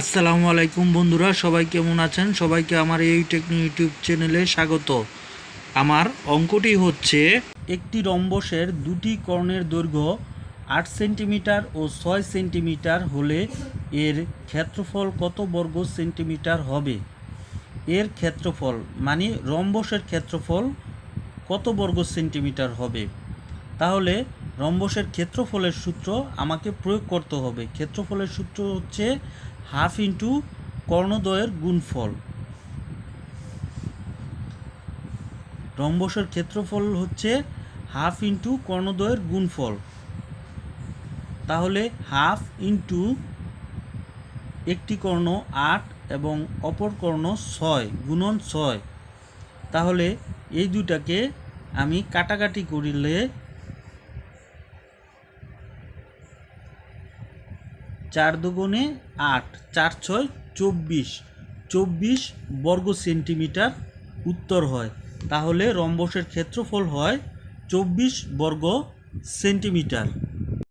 আসসালামু আলাইকুম বন্ধুরা, সবাই কেমন আছেন? সবাইকে আমার এই টেকনো ইউটিউব চ্যানেলে স্বাগত। আমার অঙ্কটি হচ্ছে, একটি রম্বসের দুটি কর্ণের দৈর্ঘ্য আট সেন্টিমিটার ও ছয় সেন্টিমিটার হলে এর ক্ষেত্রফল কত বর্গ সেন্টিমিটার হবে? এর ক্ষেত্রফল মানে রম্বসের ক্ষেত্রফল কত বর্গ সেন্টিমিটার হবে? তাহলে রম্বসের ক্ষেত্রফলের সূত্র আমাকে প্রয়োগ করতে হবে। ক্ষেত্রফলের সূত্র হচ্ছে হাফ ইন্টু কর্ণদ্বয়ের গুণফল। রম্বসের ক্ষেত্রফল হচ্ছে হাফ ইন্টু কর্ণদ্বয়ের গুণফল। তাহলে হাফ ইন্টু একটি কর্ণ আট এবং অপর কর্ণ ছয়, গুণন ছয়। তাহলে এই দুটাকে আমি কাটাকাটি করিলে চার দুগুণে আট, চার ছয়, চব্বিশ। চব্বিশ বর্গ সেন্টিমিটার উত্তর হয়। তাহলে রম্বসের ক্ষেত্রফল হয় চব্বিশ বর্গ সেন্টিমিটার।